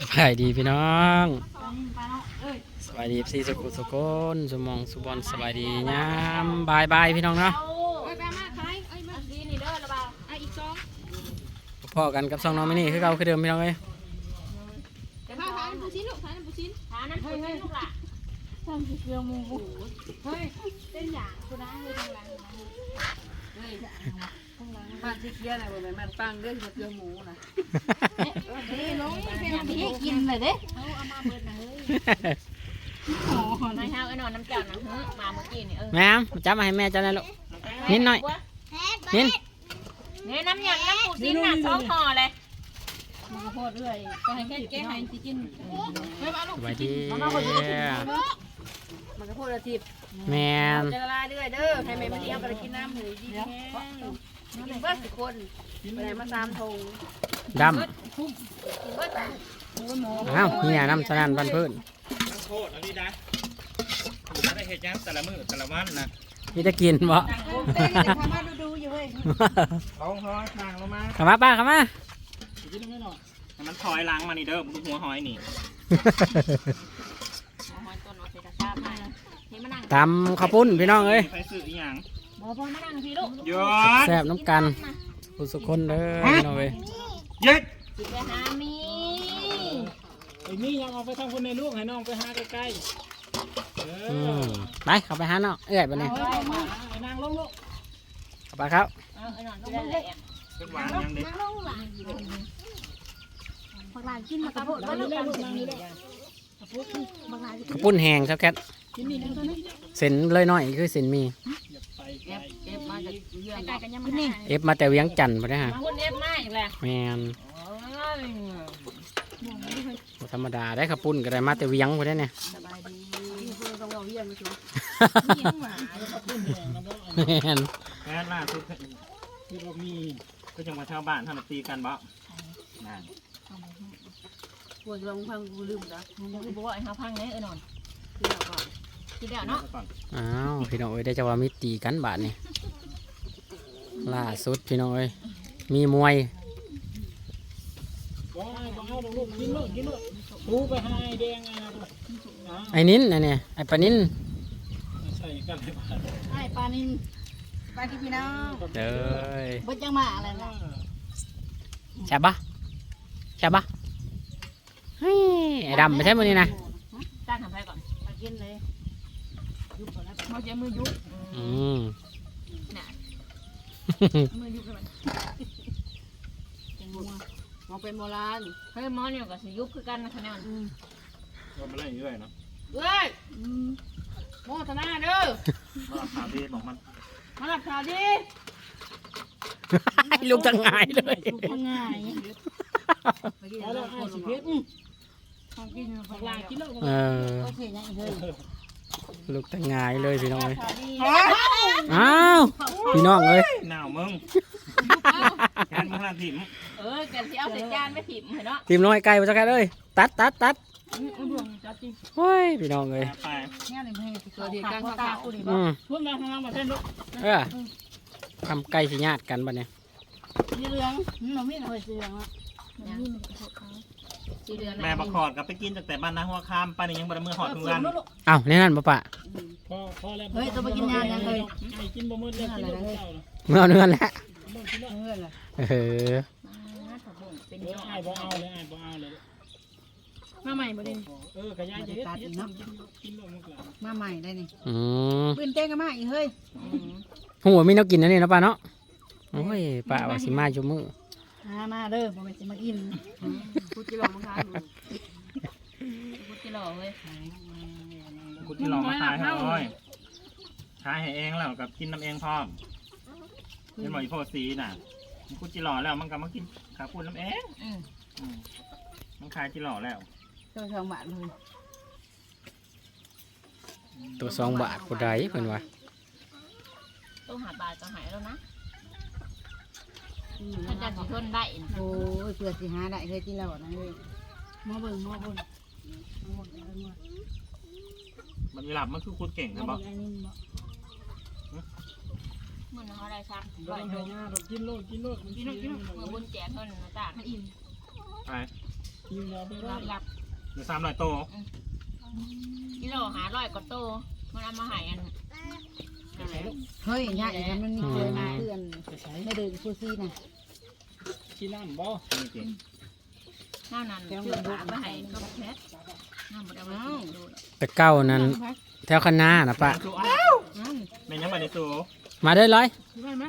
สบายดีพี่น้องสบายดีพี่สุขุสุกนสมองสุบอลสบายดียามบายบายพี่น้องเนาะโอ้ยไปมาขายเอ้ยมาดีนี่เด้อละบ่าวอะอีกสองพอกันกับสองน้องมินี่คือเก่าคือเดิมพี่น้องเอ้ยเดี๋ยวข้าวขายน้ำปูชิ้นลูกขายน้ำปูชิ้นหาน้ำปูชิ้นลูกล่ะทำเกลือมูเฮ้ยเต้นอย่างกูนะเลยทางหลังนะ เฮ้ยบ้านที่เคียอะไรบ่แม่นมันปังเด้อเกลือหมูนะเฮ้ยน้องเป็นอย่างที่กินเลยเด้เอาเอามาเบิดนะเฮ้ยนายเฮาไอ้นอนน้ำเจ้านะฮึมาเมื่อกี้นี่เออแม่มาจับมาให้แม่จับหน่อยลูกนิดหน่อยนินนี่น้ำยำน้ำปูชิ้นน่ะสองห่อเลยมันก็โพดเรื่อยก็ให้แก่แก่ให้สิกินสบายดี มันก็โพดอาทิตย์แม่นจะละลายเรื่อยเด้อให้แม่มาเลี้ยงก็ได้กินน้ำหือดีแห้งกินเบิดทุกคนไปไหนมาตามทงดกินเบิดหมูหมูำอ้าวนี่น้ำสนั่นบันพื้นโคตรอันนี้นะผมไม่ได้เห็ดหยังแต่ละมื้อแต่ละวันนะนี่จะกินบ่เต้นแต่ทำมาดูๆอยู่เว้ยเขาหอยทางลงมาเข้ามาป้าเข้ามาให้มันถอยหลังมานี่เด้อดูหัวหอยนี่ มานั่งตำข้าวปุ้นพี่น้องเอ้ยไปซื้ออีหยังบอพอมานั่งพี่ลูกหยศแซ่บน้ำกันผู้สุคนเด้อพี่น้องเอ้ยหยึดสิไปหามีไอ้นี่ยังเอาไปทำคนในลูกให้น้องไปหาใกล้ๆเออือมไปเข้าไปหาเนาะเอ้ยบัดนี้เอาไว้มาไอ้นางลงลูกเข้าไปครับเอาไอ้นอนต้องเล่นเป็นหวานยังเด็กบางรายกินมากระโดดนางนี่แหละลูกนางนี่แหละบางรายข้าวปุ้นแห้งเจ้าแคทกินนี่นั่งตัวนี้ เส้นเลยหน่อยคือเส้นหมีอย่าไปไกลเก็บมาจากเยื่อใกล้ๆกันยังไม่นี่เอฟมาแต่เวียงจันทร์พุ่นเด้อฮะมาคนเอฟมากอีกแล้วแมนบ่ธรรมดาได้ข้าวปุ้นก็ได้มาแต่เวียงพุ่นเด้อเนี่ยสบายดีเพื่อนต้องเอาเยี่ยมมาชูแมนแม่ล่าสุดที่เรามีก็จังหวัดชาวบ้านทำมาตีกันบ่นั่นปวดลงพังกูลืมนะคือบอกว่าไอ้เฮาพังเนี่ยไอ้นอนที่เราก่อน ทีเดียวเนาะก่อนอ้าวพี่น้องเอ้ยได้จะว่ามีตีกันบาดนี่ล่าสุดพี่น้องเอ้ยมีมวยบ่ให้บ่เอาลูกกินลูกกินลูกปูไปหาไอ้แดงไงนะลูกอะไอ้นินอันเนี้ยไอ้ปลานินใส่กันเลยบ้านไอ้ปลานินปลาที่พี่น้องเด้อบ่จังมาอะไรนะแช่บปะแช่บปะเฮ้ยไอ้ดำไม่ใช่มือนี่นะจ้างทำไปก่อนปลากินเลย ยุบก่อเจะมือยุบอืมน่ะมือยุบเลยมันมัวมองเป็นโบราณเฮ้ยหมอเนี่ยก็สิยุบคือกันนะคะเนี่ยก็มาเล่นอยู่ด้วยเนาะเอ้ยโมทนาเด้อว่าข่าวดีบอกมันมาหลับข่าวดีลูกจะงายเลยง่ายเอาแล้วไอ้สิเพชรของกินบักลากินลูกเออ ลูกจะหงายเลยพี่น้องเอ้ยข่าวดีอ้าวพี่น้องเอ้ยหนาวมึงงานมึงละถิ่มเออแกสิเอาใส่จานไปถิ่มเห็นเนาะทีมน้อยไก่มาจักแค่เลยตัดตัดตัดจัดจริงโอ้ยพี่น้องเอ้ยไปเนี่ยเลยไม่ให้ตัวดีกันข้าวกูดีอืมพุ่นมาทางมาเส้นลูกเออทำไก่สิญาติกันบัดเนี่ยสีเหลืองน้องมีหน่อยสีเหลืองอะ สีเดือนแม่บักขอดกับไปกินตั้งแต่บ้านนาหัวคามป้านี่ยังบ่ได้มือหอดทุกวันอ้าวแน่นั่นปะปะพอพอแล้วเฮ้ยตัวไปกินยายังเลยไอ้กินบ่หมดแล้วกินลูกเจ้าน่ะเมื่อเอาเนื้อแล้วเงื่อนเลยเออเป็นเออไอ้บ่เอาเลยไอ้บ่เอาเลยมาใหม่บ่ได้เออกระยายจะเฮ็ดเฮ็ดกินกินลูกมันก็มาใหม่ได้นี่อืมปืนเต้งกันมาอีกเฮ้ยหัวมีแนวกินนะนี่เนาะป้าเนาะโอ้ยป้าว่าสิมาจุมือ มามาเด้อผมจะมากินพูดจิหลอกมั้งคะพุทธิหล่อเว้ยกูที่ลองมาขายให้อ้อยขายให้เองแล้วกับกินน้ำเองพร้อมเป็นหมออีโพสีน่ะมันกูจิหล่อแล้วมันก็มากินขาพูดน้ำเองอืมอืมมันขายจิหล่อแล้วตัวทองบาทเลยตัวสองบาทผู้ใดเพิ่นว่าต้องหาบาทก็หายแล้วนะ มันจะสิทนได้โอ้ยเพื่อสิหาได้เฮ้ยที่เรานะเฮ้ยมอเบิ่งมอเบิ่งมอเบิ่งมอมันเวลามันคือคุณเก่งนะบอกไอ้นี่บ่มันเขาได้ซักบ่ร้อยต้องหให้นึ่งหน้าดอกกินลูกกินลูกมันกิกินนกินลูกมือบนแจกเท่านั้นนะจ้าอิ่มไปยิ้มแล้วไปรับรับเดี๋ยวสามร้อยโตกิโลหาร้อยกว่าโตมันเอามาใหายอัน เฮ้ยยากอีกแล้วมันมีเพื่อนเพื่อนไปใช้ไม่เดินฟูซี่นะขี้น้ำบ่นี่จริงหน้านั้นเชื่อฝากมาให้ก็แพทน้ำบ่ได้เอาไว้กินดูหรอกแต่เก้านั้นแถวคันนานะปะสู้อ้าวแม่นยังบัดนี้สู้มาได้อร้อยคิดว่าไหม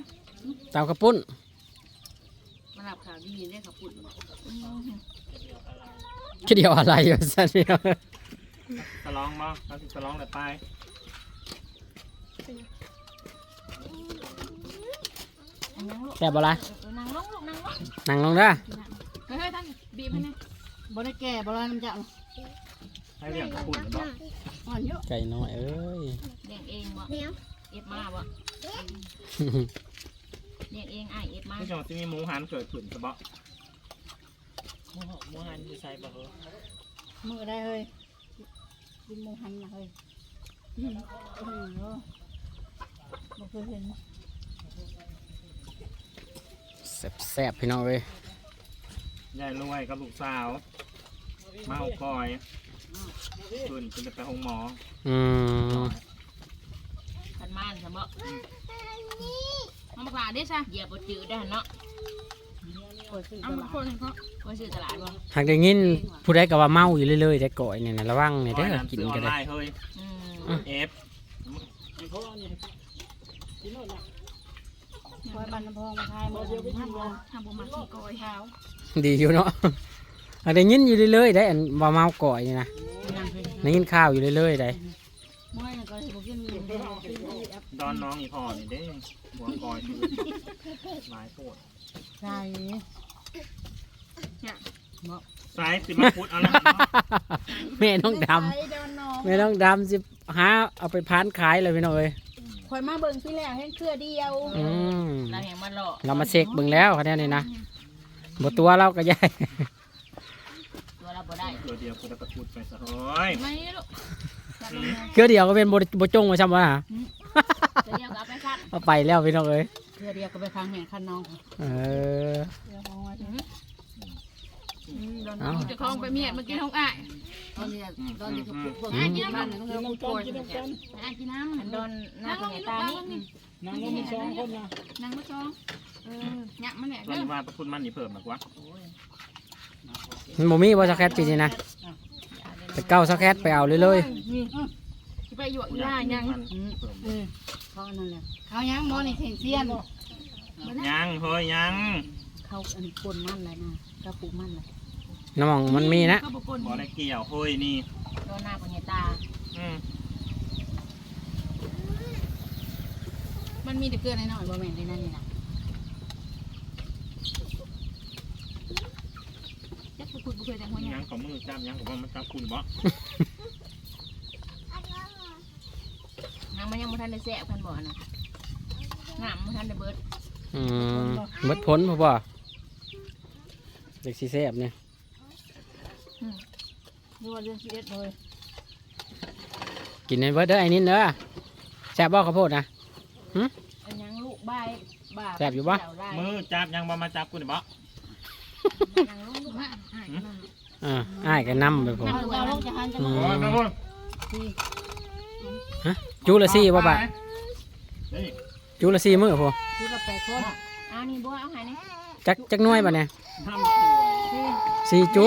ตามกระปุ้นมารับข่าวดีเรียกขับปุ่นคิดเดียวอะไรอยู่สันเดียวสลองบ่เราสิสลองแต่ไปนั่งลูก แต่บอะไรนั่งลงลูกนั่งลงนั่งลงเด้อเฮ้ยท่านบีบให้นะบ่ได้แก่บ่ได้น้ำเจ้าให้เลี้ยงกระปุ่นบ่อ่อนเยอะไก่น้อยเอ้ยเลี้ยงเองบ่เอ็ดมาบ่เลี้ยงเองไอายเอ็ดมาที่จังหวัดที่มีหมูหันเกิดขึ้นซะบ่หมูหมูหันอยู่ใส่บ่เหรอมือได้เฮ้ยกินหมูหันนะเฮ้ยอืมโอ้โห บ่เคยเห็นแซ่บๆพี่น้องเอ้ยยายรวยกับลูกสาว มาเอากอยขึ้นจะไปห้องหมออืมขันม่านซะบ่เอามากลาได้ซะเหยียบบ่จืดได้หั่นเนาะโอ้ยซื้อเอาตมาลาดคนให้เขาว่าซื้อตลาดบ่หากได้ยินผู้ใดก็ว่าเมาอยู่เรื่อยๆแต่ก่อยเนี่ยนะระวังเนี่ยเด้อกินซื้อออกันนเลไลยน์เฮ้ยอืมเอฟ กินโน่นน่ะคอยบันน้ำพองมาทายมาเดียวไปทำเลยทำบ่มาขี้กอยเท้าดีอยู่เนาะหากได้ยินอยู่เรื่อยๆได้อันว่าเมาก่อยนี่นะนั่งเพิ่นได้ยินข่าวอยู่เรื่อยๆได้ม้อยน่ะก็สิบ่กินอยู่เด้อกินอีแอปดอนน้องอีพ่อนี่เด้หัวกอยคือหลายโคตรใช่สายสิมาพุดเอาละแม่น้องดไปเดินน้องำแม่น้องดำสิหาเอาไปพานขายเลยพี่น้องเอ้ย คอยมาเบิ่งที่แล้วเห็นเครือเดียวอืมเราแห่งมันหลอกเรามาเช็คเบิ่งแล้วคะแนนนี่นะบตัวเราก็ใหญ่ ตัวเราบ่ได้ตัวเดียวกูจะกระพุดไปซะเฮ้ยไม่ลูกอืมเกือเดียวก็เป็นบบ่จงมาซ้ำว่าตัวเดียวก็เอาไปคัดเอาไปแล้วพี่น้องเอ้ยเครือเดียวก็ไปฟังแม่คันน้องเออเอ้า จะคล้องไปเมียเมื่อกี้ท้องอ้ายตอนนี้ตอนนี้เขาปลูกพวกอืมนี้บ้านนึงกินเขาปลูกน้ำกกัล้วยนกินน้ำกันอ้ายกินน้ำอันโดนหน้านั่งเป็นนี่ไงลูกตานั่งนี่นี่นั่งลงมีสองคนนะนางมาจองเออหยักมันแหละตอเด้นอว่าประคุณมันนี่เพิ่มมากว่ามันบ่มีบ่สแคทปีนี้นะแต่เก้าสแคทไปเอาเลยเลยนี่สิไปหยวกกูอีอยาล่ากกินยังมันเพิ่มอืมเขาอันนั่นแหละเขายังมอนี่เสียงเสียนยังเฮ้ยยังเขาอันคนมันเลยนะกระปุกมันเลย น้ำมองมันมีนะก็บ่ปนบ่ได้เกี่ยวเฮ้ยนี่โดนหน้าเป็นไงตา อืมมันมีแต่เกลือน้อยๆบ่แม่นในนั้นนี่นะจักไปขุดบ่เคยแต่หัวหยัยังงของมือจับยังของมันจับคุณบ่นางมันยังบ่ทันได้แซ่บเพิ่นบ่น่ะน้ำบ่ทันได้เบิดอืมเบิดพ้นพ่อบ่เด็กสีแซ่บเนี่ย ดูว่าเรื่องชีวิตเลยกินในเบิดเด้อไอ้นินเด้อแซ่บบ่ข้าวโพดนะอันยังลูกบายบ้าแซ่บอยู่ปะมือจับยังบ่มาจับกูนี่บ่นางลงลูกมาอ้ายนั่งอ่าอ้ายก็นำไปผมเอาเอาลูกจะหันจะอืมามโอ้ยแม่คุณจูละซี่บ่บะนี่จูละซี่มื้อพอที่เราไปคนอ้าวนี่บัวเอาให้นี่จักจักหน่วยบ่เนี่ยทำสวยสี่จุ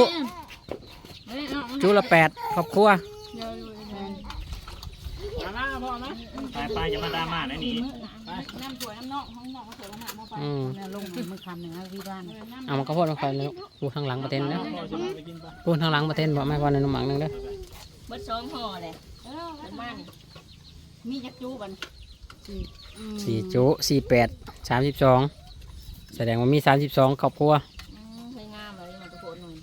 เอ้ยเอาเอาจุละแปดครอบครัวเดี๋ยวอยู่เดี๋ยวมาหน้าพ่อนะไปไปอย่ามาดราม่านะนี่น้ำสวยน้ำนอกห้องนอกเขาสวยน้ำหนักมาไปอืมเนี่ยลงมือคำหนึ่งนะพี่บ้านเอามันข้าวโพดมาคอยแล้วพูดทางหลังประเทนแล้วพ่อจะไปกินปะพูดทางหลังประเทนบอกไม่ก่อนในน้ำหมักหนึงเด้อเบิดสองห่อเลยเออเป็นบ้านมีจักจูบันสี่สี่จุสี่แปดสามสิบสองแสดงว่ามีสามสิบสองครอบครัว อืมสวยงามเลยมันตะโกนหน่อย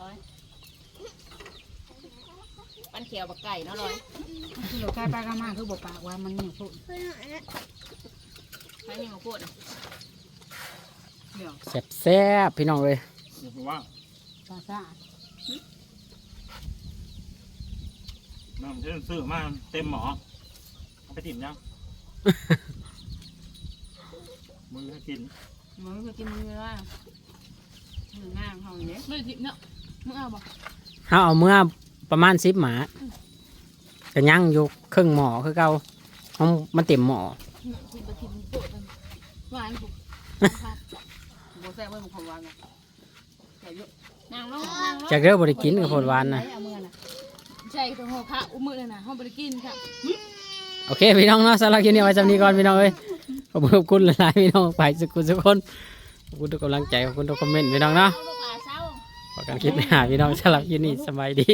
ร้อยปั้นเขีย วบักไก่เนาะร้อยที่เราใกล้ปลากระมาคือบอกปากว่ามันเนี่ยพูดใช้ยังมาพูดอะเดี๋ยวแซ่บแซ่บพี่น้องเลยว่าปลาซ่าน้ำเชื่อซื้อมาเต็มหมอเอาไปติ่มยังมึงให้กินมันไม่เคยกินมึงเลยว่าหนึ่งงามเขาอย่างเนี้ยไม่ดิบเนาะมึงเอาบ่เฮาเอาเมื่อประมาณ10หมา ก็ยังอยู่ครึ่งหม้อคือเก่ามันมันเต็มหม้อกินไปกินโปะกันหวานกูโบแซ่บไว้มันของหวานนะใส่เยอะนางลงนางลงจากเด้อบ่ได้กินกับโพดหวานนะเอามือน่ะใช่ตัวหัวขาอุ้มมือเลยนะห้องไปกินครับโอเคพี่น้องเนาะสำหรับคลิปนี้ไว้จำนี้ก่อนพี่น้องเอ้ยขอบคุณขอบคุณหลายๆพี่น้องไปสุขุทุกคนขอบคุณทุกกำลังใจขอบคุณทุกคอมเมนต์พี่น้องเนาะเอาลูกปลาเศร้าพบกันคลิปหน้าพี่น้องสำหรับคลิปนี้สบายดี